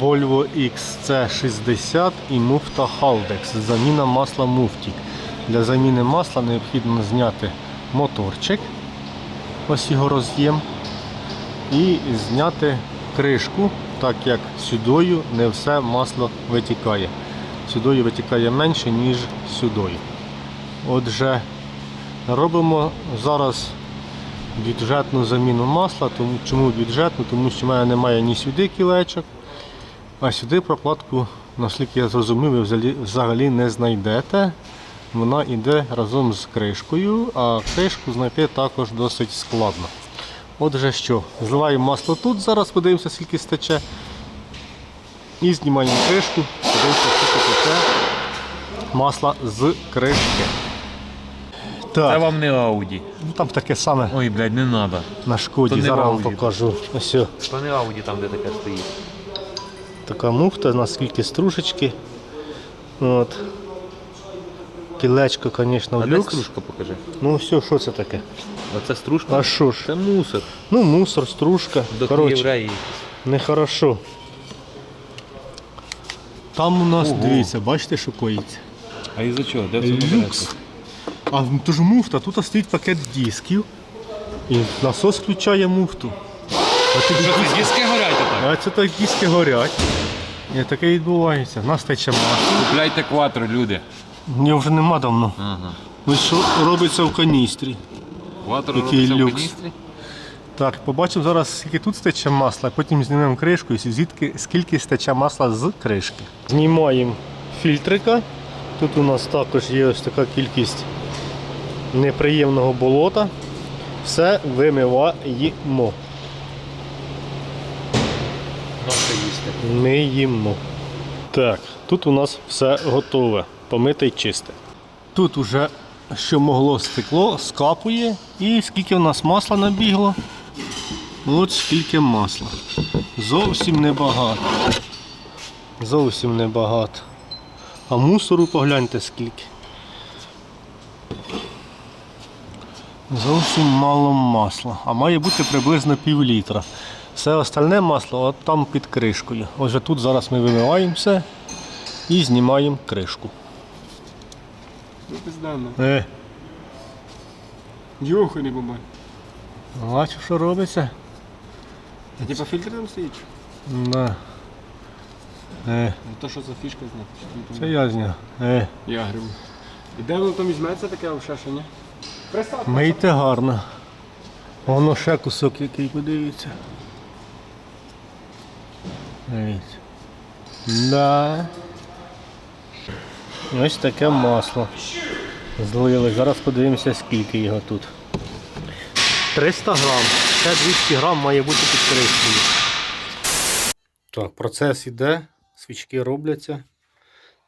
Volvo XC60 і муфта Haldex. Заміна масла муфті. Для заміни масла необхідно зняти моторчик, ось його роз'єм, і зняти кришку, так як сюдою не все масло витікає. Сюдою витікає менше, ніж сюдою. Отже, робимо зараз бюджетну заміну масла. Чому бюджетну? Тому що в мене немає ні сюди кілечок, а сюди прокладку, наскільки я зрозумів, ви взагалі, не знайдете. Вона йде разом з кришкою, а кришку знайти також досить складно. Отже що, зливаємо масло тут, зараз подивимося, скільки стече. І знімаємо кришку, подивимося, скільки тече масла з кришки. Це вам не Ауді. ну, там таке саме Ой, блядь, не треба. на шкоді, То не зараз вам Audi. покажу. Ось о, То не Ауді там, де таке стоїть. Така муфта, наскільки стружечки. От. Кілечко, звісно, в люкс. стружка покажи? Ну все, що це таке? А це стружка? А що ж? Це мусор. Ну, мусор, стружка. До Коротше, нехорошо. Там у нас, Ого. дивіться, бачите, що коїться? А із-за чого? Де Люкс. А то ж муфта, тут стоїть пакет дисків. І насос включає муфту. А ти Що це диски горять? А це так диски горять. І таке відбувається. Нас тече масло. Купляйте кватро, люди. Його вже нема давно. Ага. Ось що робиться в каністрі. Кватро Який робиться в каністрі? Так, побачимо зараз, скільки тут стече масла, потім знімемо кришку і звідки скільки стече масла з кришки. Знімаємо фільтрика. Тут у нас також є ось така кількість неприємного болота. Все вимиваємо. Ножка їсти. Ми їмо. Так, тут у нас все готове. Помите й чисте. Тут уже що могло стекло, скапує. І скільки в нас масла набігло? От скільки масла. Зовсім небагато. Зовсім небагато. А мусору погляньте скільки. Зовсім мало масла. А має бути приблизно пів літра. Все остальне масло от там під кришкою. Отже, тут зараз ми вимиваємо все і знімаємо кришку. Ну, пиздано. Е, Йоху не бабай. бачу, що робиться. А типа фільтр там стоїть? Да. Е, Ну, То що за фішка знати? Це я зняв. Е, Я грибу. І де воно там візьметься таке ні? Мийте гарно. Воно ще кусок який, подивіться. Да. Ось таке масло. Злили. Зараз подивимося, скільки його тут. 300 грам. Ще 200 грам має бути під кришкою. Так, процес іде, свічки робляться.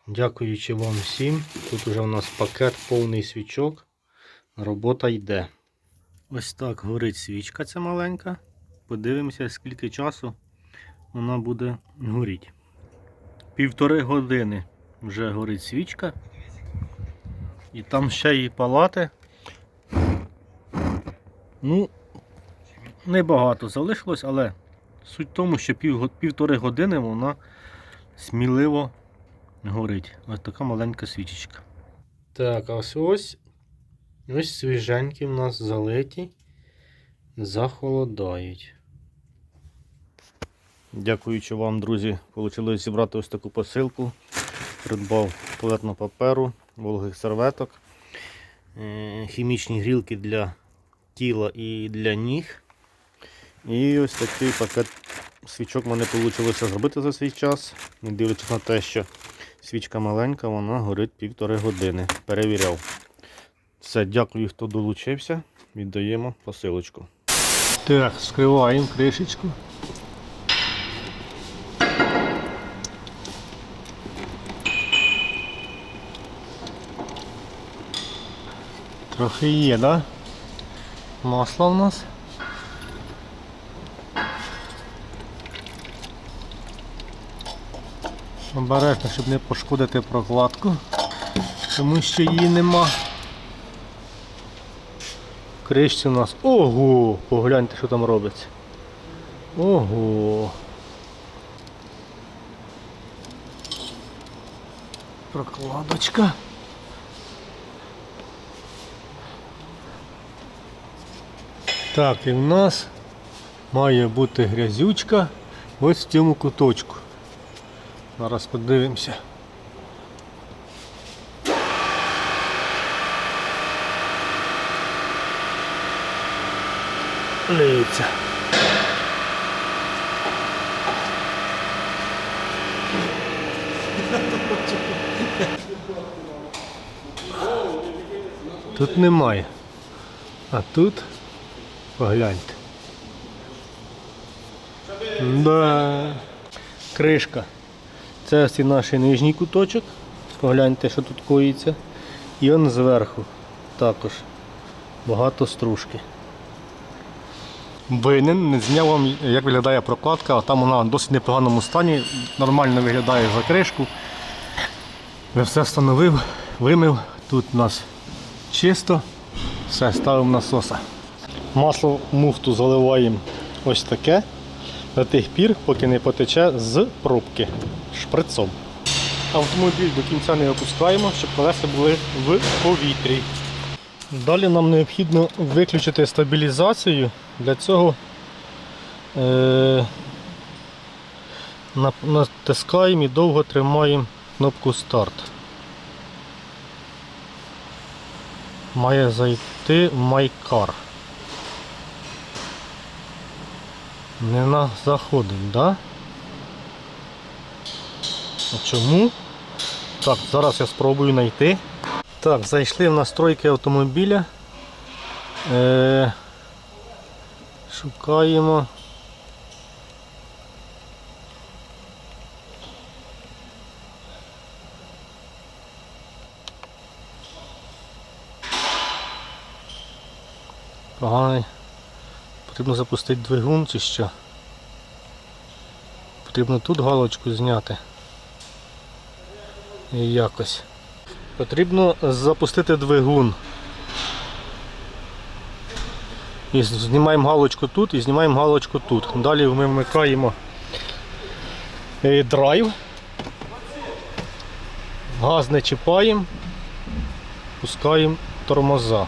Дякуючи вам всім. Тут уже у нас пакет повний свічок. Робота йде. Ось так горить свічка ця маленька. Подивимося, скільки часу вона буде горіти. Півтори години вже горить свічка. І там ще і палати. Ну, небагато залишилось, але суть в тому, що пів, півтори години вона сміливо горить. Ось така маленька свічечка. Так, а ось ось Ось свіженькі в нас залиті, захолодають. Дякуючи вам, друзі, вийшло зібрати ось таку посилку. Придбав туалетного паперу, вологих серветок, е, хімічні грілки для тіла і для ніг. І ось такий пакет свічок мене вийшло зробити за свій час. Не дивлячись на те, що свічка маленька, вона горить півтори години. Перевіряв. Все, дякую, хто долучився. Віддаємо посилочку. Так, скриваємо кришечку. Трохи є, да? Масло в нас. Обережно, щоб не пошкодити прокладку, тому що її нема. Кришці у нас... Ого! Погляньте, що там робиться. Ого! Прокладочка. Так, і в нас має бути грязючка ось в цьому куточку. Зараз подивимося. Лиється. Тут немає. А тут погляньте. Да. Кришка. Це ось і наш нижній куточок. Погляньте, що тут коїться. І он зверху також багато стружки. Винен, не зняв вам, як виглядає прокладка, а там вона в досить непоганому стані, нормально виглядає за кришку. Я все встановив, вимив. Тут у нас чисто. Все, ставимо насоса. Масло в муфту заливаємо ось таке до тих пір, поки не потече з пробки шприцом. Автомобіль до кінця не опускаємо, щоб колеса були в повітрі. Далі нам необхідно виключити стабілізацію. Для цього е, натискаємо і довго тримаємо кнопку старт. Має зайти MyCar. Не на заходить, да? А чому? Так, зараз я спробую знайти. Так, зайшли в настройки автомобіля. Е, шукаємо. Поганий. Потрібно запустити двигун чи що. Потрібно тут галочку зняти. І якось. Потрібно запустити двигун. І знімаємо галочку тут і знімаємо галочку тут. Далі ми вмикаємо е, драйв. Газ не чіпаємо, пускаємо тормоза.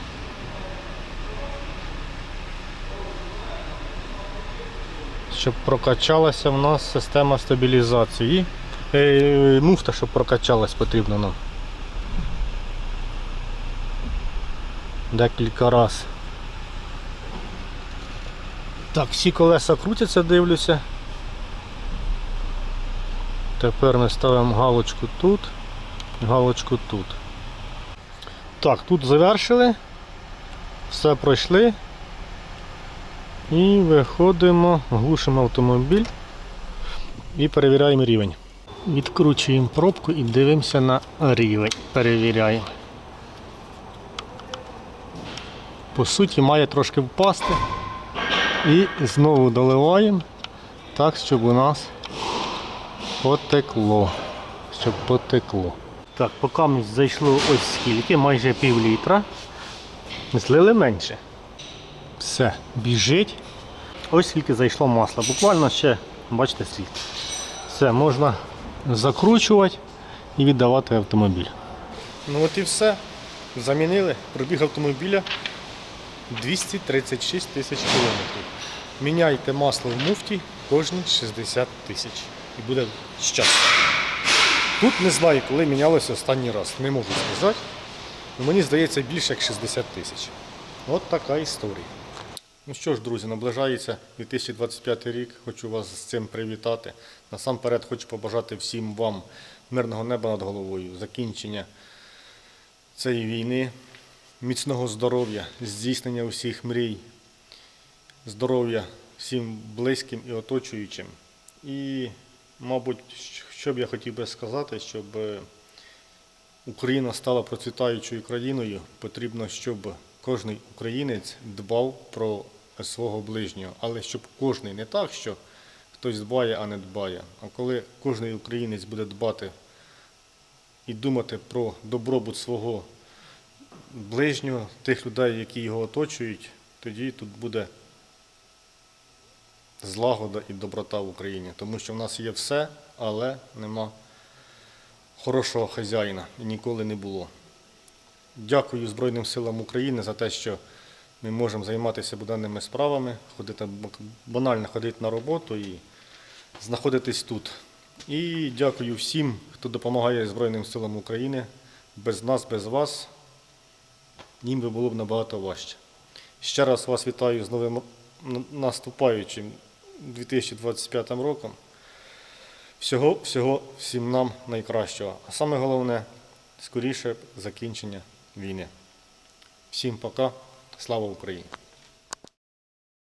Щоб прокачалася в нас система стабілізації. Е, муфта, щоб прокачалась, потрібно нам. Декілька раз. Так, всі колеса крутяться, дивлюся. Тепер ми ставимо галочку тут, галочку тут. Так, тут завершили. Все пройшли. І виходимо, глушимо автомобіль і перевіряємо рівень. Відкручуємо пробку і дивимося на рівень. Перевіряємо. По суті, має трошки впасти. І знову доливаємо так, щоб у нас потекло. Щоб потекло. Так, поки ми зайшло ось скільки, майже пів літра. Злили менше. Все, біжить. Ось скільки зайшло масла. Буквально ще, бачите, скільки. Все, можна закручувати і віддавати автомобіль. Ну от і все. Замінили пробіг автомобіля 236 тисяч кілометрів. Міняйте масло в муфті кожні 60 тисяч. І буде щастя. Тут не знаю, коли мінялося останній раз. Не можу сказати. Мені здається більше як 60 тисяч. От така історія. Ну що ж, друзі, наближається 2025 рік. Хочу вас з цим привітати. Насамперед хочу побажати всім вам мирного неба над головою, закінчення цієї війни, міцного здоров'я, здійснення усіх мрій, здоров'я всім близьким і оточуючим. І, мабуть, що б я хотів би сказати, щоб Україна стала процвітаючою країною, потрібно, щоб кожен українець дбав про свого ближнього. Але щоб кожен не так, що хтось дбає, а не дбає. А коли кожен українець буде дбати і думати про добробут свого ближнього, тих людей, які його оточують, тоді тут буде злагода і доброта в Україні. Тому що в нас є все, але нема хорошого хазяїна і ніколи не було. Дякую Збройним силам України за те, що ми можемо займатися буденними справами, ходити банально ходити на роботу і знаходитись тут. І дякую всім, хто допомагає Збройним силам України. Без нас, без вас їм би було б набагато важче. Ще раз вас вітаю з новим наступаючим 2025 роком. Всього, всього всім нам найкращого. А саме головне скоріше закінчення війни. Всім пока. Слава Україні!